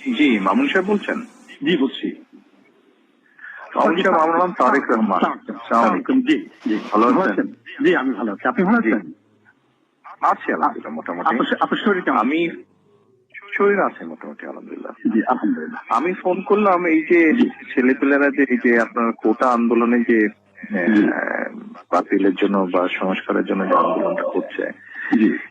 জি মামুন সাহেব বলছেন? জি বলছি। মামুন সাহেব আমার নাম তারেক রহমান। জি জি। ভালো আছেন? জি আমি ভালো আছি। আপনি ভালো আছেন? আছি আলহামদুলিল্লাহ মোটামুটি। আপনার শরীর কেমন? আমি শরীর আছে মোটামুটি আলহামদুলিল্লাহ। জি আলহামদুলিল্লাহ। আমি ফোন করলাম এই যে ছেলেপেলেরা যে এই যে আপনার কোটা আন্দোলনে যে বাতিলের জন্য বা সংস্কারের জন্য যে আন্দোলনটা করছে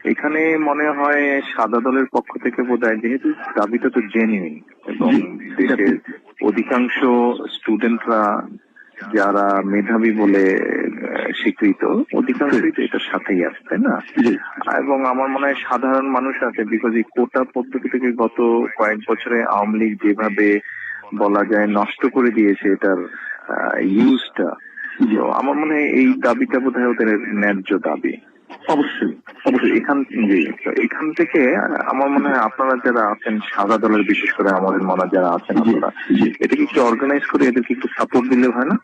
এখানে মনে হয় সাদা দলের পক্ষ থেকে বোধ হয় যেহেতু দাবিটা তো জেনুইন এবং দেশের অধিকাংশ স্টুডেন্টরা যারা মেধাবী বলে স্বীকৃত অধিকাংশই তো এটার সাথেই আছে তাই না? এবং আমার মনে হয় সাধারণ মানুষ আছে বিকজ এই কোটা পদ্ধতি থেকে গত কয়েক বছরে আওয়ামী লীগ যেভাবে বলা যায় নষ্ট করে দিয়েছে এটার ইউজটা তো আমার মনে হয় এই দাবিটা বোধ হয় ওদের ন্যায্য দাবি। অবশ্যই অবশ্যই এখান জি এখান থেকে আমার মনে হয় আপনারা যারা আছেন সাদা দলের বিশেষ করে আমাদের মনে যারা আছেন আপনারা। এটাকে একটু অর্গানাইজ করে এদেরকে একটু সাপোর্ট দিলে হয় না?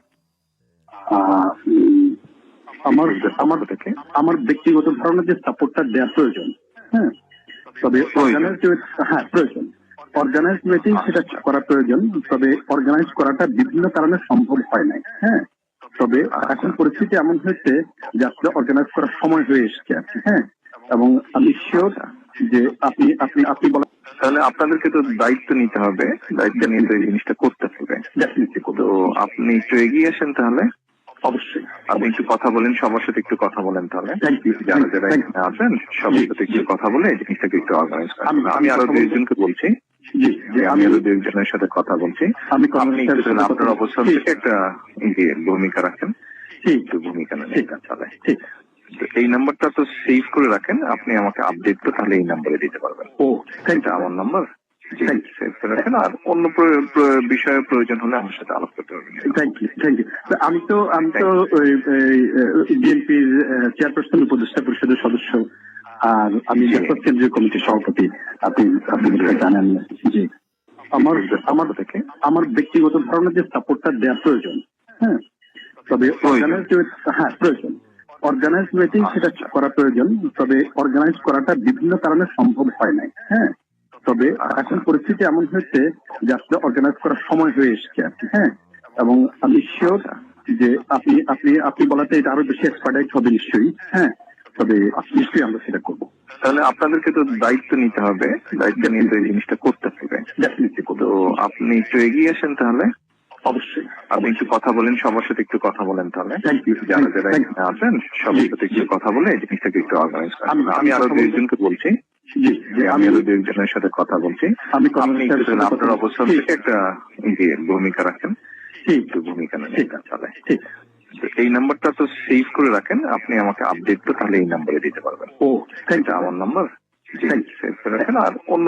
আমার আমার থেকে আমার ব্যক্তিগত ধারণা যে সাপোর্টটা দেওয়া প্রয়োজন হ্যাঁ? তবে অর্গানাইজ হ্যাঁ প্রয়োজন। অর্গানাইজ ওয়েতেই সেটা করা প্রয়োজন তবে অর্গানাইজ করাটা বিভিন্ন কারণে সম্ভব হয় নাই হ্যাঁ? তবে এখন পরিস্থিতি এমন হয়েছে যে আসলে অর্গানাইজ করার সময় হয়ে এসছে হ্যাঁ? এবং আমি শিওর যে আপনি আপনি আপনি বলা তাহলে আপনাদেরকে তো দায়িত্ব নিতে হবে দায়িত্ব নিয়ে তো এই জিনিসটা করতে হবে। তো আপনি একটু এগিয়ে আসেন তাহলে। অবশ্যই। আপনি একটু কথা বলেন সবার সাথে একটু কথা বলেন তাহলে। যারা যারা এখানে আছেন সবার সাথে একটু কথা বলে এই জিনিসটাকে একটু অর্গানাইজ করেন। আমি- আরও দুইজনকে বলছি। আমি দুইজনের সাথে কথা বলছি। আমি আপনার অবস্থান থেকে একটা এই ভূমিকা রাখেন। ভূমিকা নেন ঠিক চলে। এই নাম্বারটা তো সেভ করে রাখেন। আপনি আমাকে আপডেট তো তাহলে এই নাম্বারে দিতে পারবেন। ও থ্যাংক এটা আমার নাম্বার Thank সেভ করে রাখেন। আর অন্য বিষয়ে প্রয়োজন হলে আমার সাথে আলাপ করতে পারবেন। থ্যাংক ইউ থ্যাংক ইউ আমি তো আমি তো বিএনপির চেয়ারপারসন উপদেষ্টা পরিষদের সদস্য। আর আমি জি। কেন্দ্রীয় কমিটির সভাপতি আপনি আপনি জানেন জি আমার আমার থেকে আমার ব্যক্তিগত ধারণা যে সাপোর্টটা দেওয়া প্রয়োজন হ্যাঁ তবে অর্গানাইজ হ্যাঁ প্রয়োজন অর্গানাইজ ওয়েতেই সেটা আচ্ছা। করা প্রয়োজন তবে অর্গানাইজ করাটা বিভিন্ন কারণে সম্ভব হয় নাই হ্যাঁ তবে আচ্ছা। এখন পরিস্থিতি এমন হয়েছে যে আসলে অর্গানাইজ করার সময় হয়ে এসছে আর কি, হ্যাঁ এবং আমি শিওর আচ্ছা। যে আপনি আপনি আপনি বলাতে এটা আরও বেশি এক্সপার্টাইজ হবে নিশ্চয়ই হ্যাঁ তবে নিশ্চয়ই আমরা সেটা করব। তাহলে আপনাদেরকে তো দায়িত্ব নিতে হবে দায়িত্ব নিয়ে তো এই জিনিসটা করতে হবে। তো আপনি একটু এগিয়ে আসেন তাহলে। অবশ্যই। আপনি একটু কথা বলেন সবার সাথে একটু কথা বলেন তাহলে। যারা আছেন সবার সাথে একটু কথা বলে এই জিনিসটাকে একটু অর্গানাইজ করেন। আমি- আরও দুইজনকে বলছি। আমি আরও দুইজনের সাথে কথা বলছি। আমি আপনি আপনার অবস্থান থেকে একটা যে ভূমিকা রাখেন। ঠিক ভূমিকা নেন ঠিক চলে তো এই নাম্বারটা তো সেভ করে রাখেন। আপনি আমাকে আপডেট তো তাহলে এই নাম্বারে দিতে পারবেন। ও এটা আমার নাম্বার। You. আর অন্য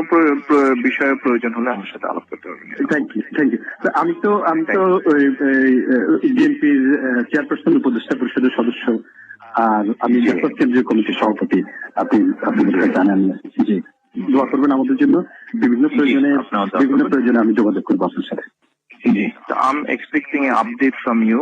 বিষয়ে প্রয়োজন হলে আমার সাথে আলাপ করতে পারবেন। থ্যাংক ইউ থ্যাংক ইউ আমি তো আমি তো বিএনপির চেয়ারপারসন উপদেষ্টা পরিষদের সদস্য। আর আমি কেন্দ্রীয় কমিটির সভাপতি। আপনি আপনি জানেন। জি দোয়া করবেন আমাদের জন্য। বিভিন্ন প্রয়োজনে বিভিন্ন প্রয়োজনে আমি যোগাযোগ করব আপনার সাথে। জি I am expecting update from you